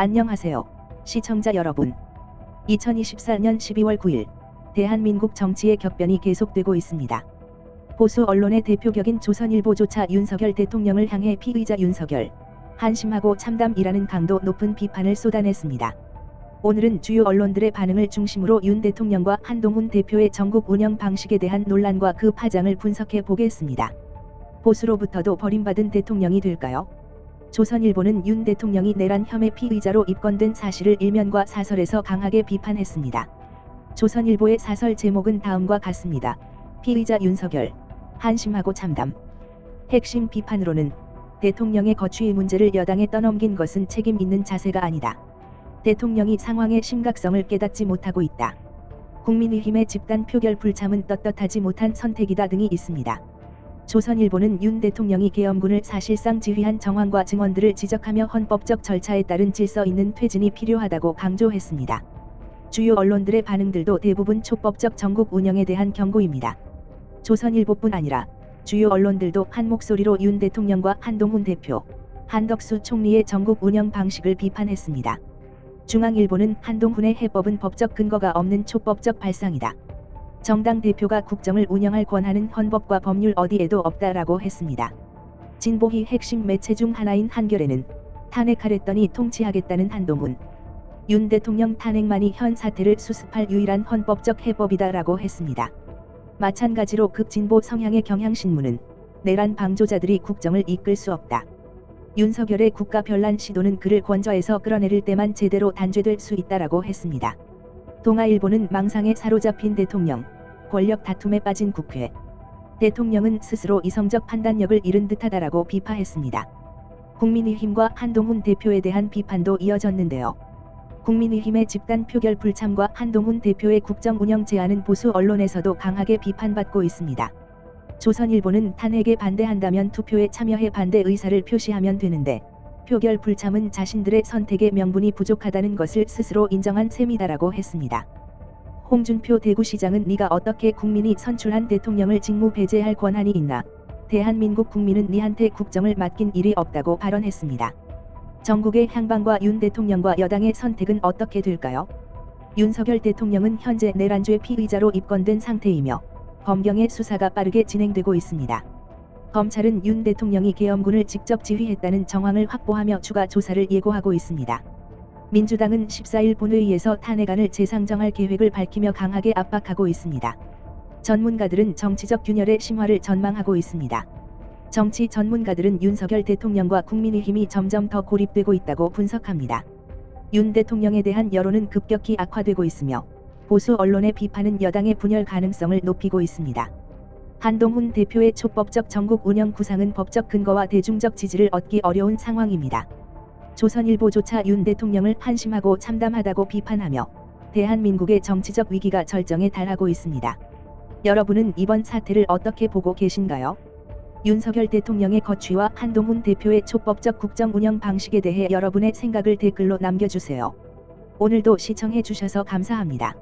안녕하세요. 시청자 여러분. 2024년 12월 9일 대한민국 정치의 격변이 계속되고 있습니다. 보수 언론의 대표격인 조선일보조차 윤석열 대통령을 향해 피의자 윤석열, 한심하고 참담이라는 강도 높은 비판을 쏟아냈습니다. 오늘은 주요 언론들의 반응을 중심으로 윤 대통령과 한동훈 대표의 전국 운영 방식에 대한 논란과 그 파장을 분석해 보겠습니다. 보수로부터도 버림받은 대통령이 될까요? 조선일보는 윤 대통령이 내란 혐의 피의자로 입건된 사실을 일면과 사설에서 강하게 비판했습니다. 조선일보의 사설 제목은 다음과 같습니다. 피의자 윤석열, 한심하고 참담. 핵심 비판으로는 대통령의 거취의 문제를 여당에 떠넘긴 것은 책임 있는 자세가 아니다. 대통령이 상황의 심각성을 깨닫지 못하고 있다. 국민의힘의 집단 표결 불참은 떳떳하지 못한 선택이다 등이 있습니다. 조선일보는 윤 대통령이 계엄군을 사실상 지휘한 정황과 증언들을 지적하며 헌법적 절차에 따른 질서 있는 퇴진이 필요하다고 강조했습니다. 주요 언론들의 반응들도 대부분 초법적 전국 운영에 대한 경고입니다. 조선일보뿐 아니라 주요 언론들도 한 목소리로 윤 대통령과 한동훈 대표, 한덕수 총리의 전국 운영 방식을 비판했습니다. 중앙일보는 한동훈의 해법은 법적 근거가 없는 초법적 발상이다. 정당 대표가 국정을 운영할 권한은 헌법과 법률 어디에도 없다라고 했습니다. 진보희 핵심 매체 중 하나인 한겨레는 탄핵하랬더니 통치하겠다는 한동훈. 윤 대통령 탄핵만이 현 사태를 수습할 유일한 헌법적 해법이다라고 했습니다. 마찬가지로 극진보 성향의 경향신문은 내란 방조자들이 국정을 이끌 수 없다. 윤석열의 국가 변란 시도는 그를 권좌에서 끌어내릴 때만 제대로 단죄될 수 있다라고 했습니다. 동아일보는 망상에 사로잡힌 대통령, 권력 다툼에 빠진 국회. 대통령은 스스로 이성적 판단력을 잃은 듯하다라고 비파했습니다. 국민의힘과 한동훈 대표에 대한 비판도 이어졌는데요. 국민의힘의 집단 표결 불참과 한동훈 대표의 국정 운영 제안은 보수 언론에서도 강하게 비판받고 있습니다. 조선일보는 탄핵에 반대한다면 투표에 참여해 반대 의사를 표시하면 되는데 표결 불참은 자신들의 선택의 명분이 부족하다는 것을 스스로 인정한 셈이다라고 했습니다. 홍준표 대구시장은 네가 어떻게 국민이 선출한 대통령을 직무 배제할 권한이 있나? 대한민국 국민은 네한테 국정을 맡긴 일이 없다고 발언했습니다. 전국의 향방과 윤 대통령과 여당의 선택은 어떻게 될까요? 윤석열 대통령은 현재 내란죄 피의자로 입건된 상태이며 검경의 수사가 빠르게 진행되고 있습니다. 검찰은 윤 대통령이 계엄군을 직접 지휘했다는 정황을 확보하며 추가 조사를 예고하고 있습니다. 민주당은 14일 본회의에서 탄핵안을 재상정할 계획을 밝히며 강하게 압박하고 있습니다. 전문가들은 정치적 균열의 심화를 전망하고 있습니다. 정치 전문가들은 윤석열 대통령과 국민의힘이 점점 더 고립되고 있다고 분석합니다. 윤 대통령에 대한 여론은 급격히 악화되고 있으며 보수 언론의 비판은 여당의 분열 가능성을 높이고 있습니다. 한동훈 대표의 초법적 전국 운영 구상은 법적 근거와 대중적 지지를 얻기 어려운 상황입니다. 조선일보조차 윤 대통령을 한심하고 참담하다고 비판하며 대한민국의 정치적 위기가 절정에 달하고 있습니다. 여러분은 이번 사태를 어떻게 보고 계신가요? 윤석열 대통령의 거취와 한동훈 대표의 초법적 국정 운영 방식에 대해 여러분의 생각을 댓글로 남겨주세요. 오늘도 시청해 주셔서 감사합니다.